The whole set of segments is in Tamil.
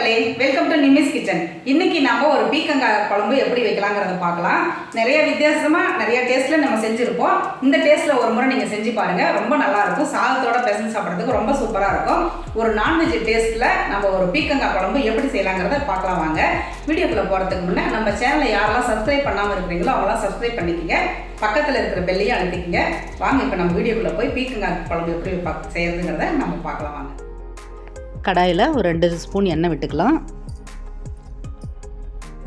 மக்களே வெல்கம் டு நிமிஸ் கிச்சன் இன்னைக்கு நாம ஒரு பீக்கங்காய் குழம்பு எப்படி வைக்கலாங்கிறத பார்க்கலாம். நிறைய வித்தியாசமா நிறைய டேஸ்ட்ல நம்ம செஞ்சிருப்போம். இந்த டேஸ்ட்ல ஒரு முறை நீங்க செஞ்சு பாருங்க. ரொம்ப நல்லா இருக்கும். சாதத்தோட பெசன் சாப்பிட்றதுக்கு ரொம்ப சூப்பரா இருக்கும். ஒரு நான்வெஜ் டேஸ்ட்ல நம்ம ஒரு பீக்கங்காய் குழம்பு எப்படி செய்யலாங்கிறத பார்க்கலாம் வாங்க. வீடியோக்குள்ள போறதுக்கு முன்னே நம்ம சேனலை யாரெல்லாம் சப்ஸ்கிரைப் பண்ணாம இருக்கிறீங்களோ அவங்களாம் சப்ஸ்கிரைப் பண்ணிக்கங்க. பக்கத்துல இருக்கிற பெல்லையும் அழுத்திக்கங்க. வாங்க இப்போ நம்ம வீடியோக்குள்ள போய் பீக்கங்காய் குழம்பு எப்படி செய்யறதுங்கிறத நம்ம பார்க்கலாம் வாங்க. கடாயில் ஒரு ரெண்டு ஸ்பூன் எண்ணெய் விட்டுக்கலாம்.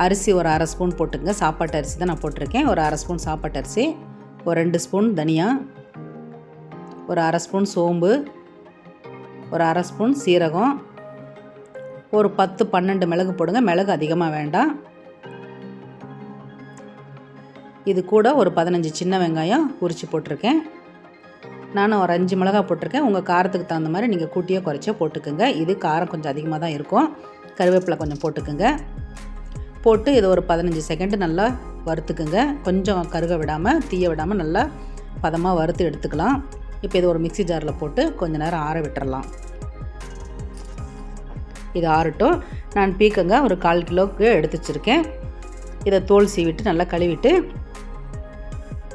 அரிசி ஒரு அரை ஸ்பூன் போட்டுக்கங்க சாப்பாட்டு அரிசி தான் நான் போட்டிருக்கேன். ஒரு அரை ஸ்பூன் சாப்பாட்டு அரிசி ஒரு ரெண்டு ஸ்பூன் தனியா ஒரு அரை ஸ்பூன் சோம்பு ஒரு அரை ஸ்பூன் சீரகம் ஒரு பத்து பன்னெண்டு மிளகு போடுங்க. மிளகு அதிகமாக வேண்டாம். இது கூட ஒரு பதினஞ்சு சின்ன வெங்காயம் உரித்து போட்டிருக்கேன். நான் ஒரு அஞ்சு மிளகா போட்டிருக்கேன். உங்கள் காரத்துக்கு தகுந்த மாதிரி நீங்கள் கூட்டியோ குறைச்சோ போட்டுக்கோங்க. இது காரம் கொஞ்சம் அதிகமாக தான் இருக்கும். கருவேப்பிலை கொஞ்சம் போட்டுக்கோங்க. போட்டு இதை ஒரு பதினஞ்சு செகண்டு நல்லா வறுத்துக்குங்க. கொஞ்சம் கருக விடாமல் தீய விடாமல் நல்லா பதமாக வறுத்து எடுத்துக்கலாம். இப்போ இது ஒரு மிக்ஸி ஜாரில் போட்டு கொஞ்சம் நேரம் ஆற விட்டுறலாம். இது ஆறட்டும். நான் பீக்கங்க ஒரு கால் கிலோவுக்கு எடுத்து வச்சுருக்கேன். இதை தோல் சீவிட்டு நல்லா கழுவிட்டு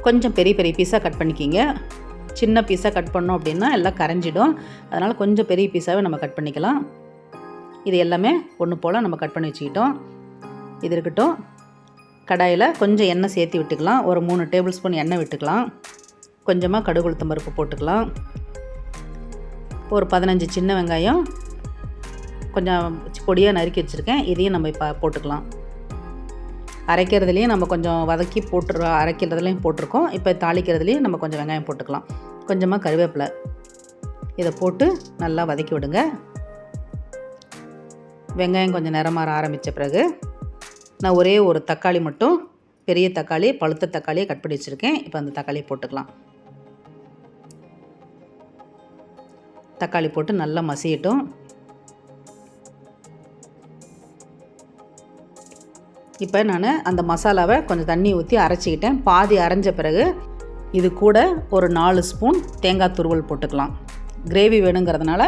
கொஞ்சம் பெரிய பெரிய பீஸாக கட் பண்ணிக்கிங்க. சின்ன பீஸாக கட் பண்ணோம் அப்படின்னா எல்லாம் கரைஞ்சிடும். அதனால் கொஞ்சம் பெரிய பீஸாகவே நம்ம கட் பண்ணிக்கலாம். இது எல்லாமே ஒன்று போல் நம்ம கட் பண்ணி வச்சுக்கிட்டோம். இது இருக்கட்டும். கடாயில் கொஞ்சம் எண்ணெய் சேர்த்து விட்டுக்கலாம். ஒரு மூணு டேபிள் ஸ்பூன் எண்ணெய் விட்டுக்கலாம். கொஞ்சமாக கடுகு உளுத்தம் பருப்பு போட்டுக்கலாம். ஒரு பதினஞ்சு சின்ன வெங்காயம் கொஞ்சம் பொடியாக நறுக்கி வச்சுருக்கேன். இதையும் நம்ம இப்போ போட்டுக்கலாம். அரைக்கிறதுலேயும் நம்ம கொஞ்சம் வதக்கி போட்டு அரைக்கிறதுலையும் போட்டிருக்கோம். இப்போ தாளிக்கிறதுலேயும் நம்ம கொஞ்சம் வெங்காயம் போட்டுக்கலாம். கொஞ்சமாக கருவேப்பிலை. இதை போட்டு நல்லா வதக்கி விடுங்க. வெங்காயம் கொஞ்சம் நிறமாற ஆரம்பித்த பிறகு நான் ஒரே ஒரு தக்காளி மட்டும் பெரிய தக்காளி பழுத்த தக்காளியை கட் பண்ணி வச்சுருக்கேன். இப்போ அந்த தக்காளியை போட்டுக்கலாம். தக்காளி போட்டு நல்லா மசியட்டும். இப்போ நான் அந்த மசாலாவை கொஞ்சம் தண்ணி ஊற்றி அரைச்சிக்கிட்டேன். பாதி அரைஞ்ச பிறகு இது கூட ஒரு நாலு ஸ்பூன் தேங்காய் துருவல் போட்டுக்கலாம். கிரேவி வேணுங்கிறதுனால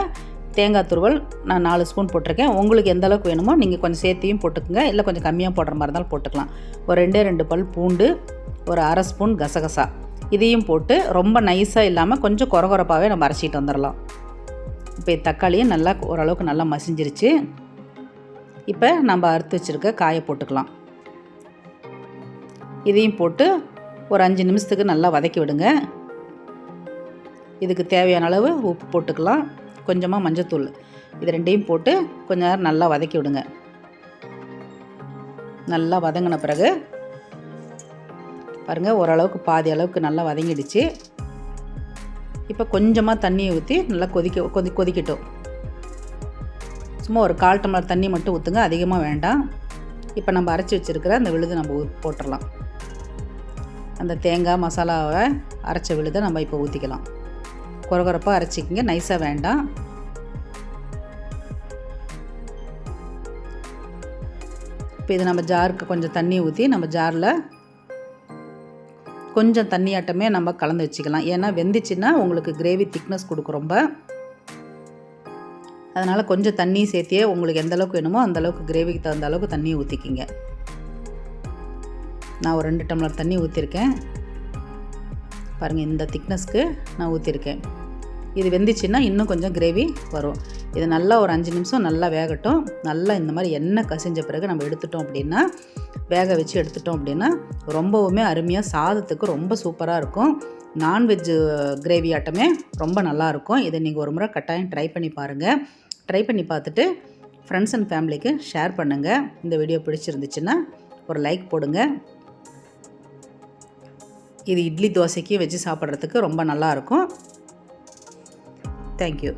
தேங்காய் துருவல் நான் நாலு ஸ்பூன் போட்டிருக்கேன். உங்களுக்கு எந்த அளவுக்கு வேணுமோ நீங்கள் கொஞ்சம் சேர்த்தியும் போட்டுக்கோங்க. இல்லை கொஞ்சம் கம்மியாக போடுற மாதிரி இருந்தாலும் போட்டுக்கலாம். ஒரு ரெண்டே ரெண்டு பல் பூண்டு ஒரு அரை ஸ்பூன் கசகசா. இதையும் போட்டு ரொம்ப நைஸாக இல்லாமல் கொஞ்சம் குறகுறப்பாகவே நம்ம அரைச்சிட்டு வந்துடலாம். இப்போ தக்காளியும் நல்லா ஓரளவுக்கு நல்லா மசிஞ்சிருச்சு. இப்போ நம்ம அறுத்து வச்சுருக்க காயை போட்டுக்கலாம். இதையும் போட்டு ஒரு அஞ்சு நிமிஷத்துக்கு நல்லா வதக்கி விடுங்க. இதுக்கு தேவையான அளவு உப்பு போட்டுக்கலாம். கொஞ்சமாக மஞ்சத்தூள். இது ரெண்டையும் போட்டு கொஞ்ச நேரம் நல்லா வதக்கி விடுங்க. நல்லா வதங்கின பிறகு பாருங்கள் ஓரளவுக்கு பாதி அளவுக்கு நல்லா வதங்கிடுச்சு. இப்போ கொஞ்சமாக தண்ணியை ஊற்றி நல்லா கொதிக்க கொதி கொதிக்கட்டும். சும்மா ஒரு கால் டம்ளர் தண்ணி மட்டும் ஊற்றுங்க அதிகமாக வேண்டாம். இப்போ நம்ம அரைச்சி வச்சுருக்கிற அந்த விழுது நம்ம போட்டுடலாம் அந்த தேங்காய் மசாலாவை அரைச்ச விழுதை நம்ம இப்போ ஊற்றிக்கலாம் குறகுறப்பாக அரைச்சிக்கிங்க. நைஸாக வேண்டாம். இப்போ இது நம்ம ஜாருக்கு கொஞ்சம் தண்ணி ஊற்றி நம்ம ஜாரில் கொஞ்சம் தண்ணியாட்டமே நம்ம கலந்து வச்சுக்கலாம். ஏன்னா வெந்துச்சுன்னா உங்களுக்கு கிரேவி திக்னஸ் கொடுக்கும் ரொம்ப. அதனால் கொஞ்சம் தண்ணி சேர்த்தியே உங்களுக்கு எந்த அளவுக்கு வேணுமோ அந்த அளவுக்கு கிரேவிக்கு தகுந்த அளவுக்கு தண்ணி ஊற்றிக்கிங்க நான் ஒரு ரெண்டு டம்ளர் தண்ணி ஊற்றிருக்கேன் பாருங்கள் இந்த திக்னஸ்க்கு நான் ஊற்றிருக்கேன் இது வெந்துச்சுன்னா இன்னும் கொஞ்சம் கிரேவி வரும். இது நல்லா ஒரு அஞ்சு நிமிஷம் நல்லா வேகட்டும். நல்லா இந்த மாதிரி எண்ணெய் கசிஞ்ச பிறகு நம்ம எடுத்துட்டோம் அப்படின்னா வேக வச்சு எடுத்துட்டோம் அப்படின்னா ரொம்பவுமே அருமையாக சாதத்துக்கு ரொம்ப சூப்பராக இருக்கும். நான்வெஜ் கிரேவி ஆட்டமே ரொம்ப நல்லாயிருக்கும் இதை நீங்கள் ஒரு முறை கட்டாயம் ட்ரை பண்ணி பாருங்கள் ட்ரை பண்ணி பார்த்துட்டு ஃப்ரெண்ட்ஸ் அண்ட் ஃபேமிலிக்கு ஷேர் பண்ணுங்கள் இந்த வீடியோ பிடிச்சிருந்துச்சுன்னா ஒரு லைக் போடுங்கள் இது இட்லி தோசைக்கு வச்சு சாப்பிட்றதுக்கு ரொம்ப நல்லாயிருக்கும். தேங்க்யூ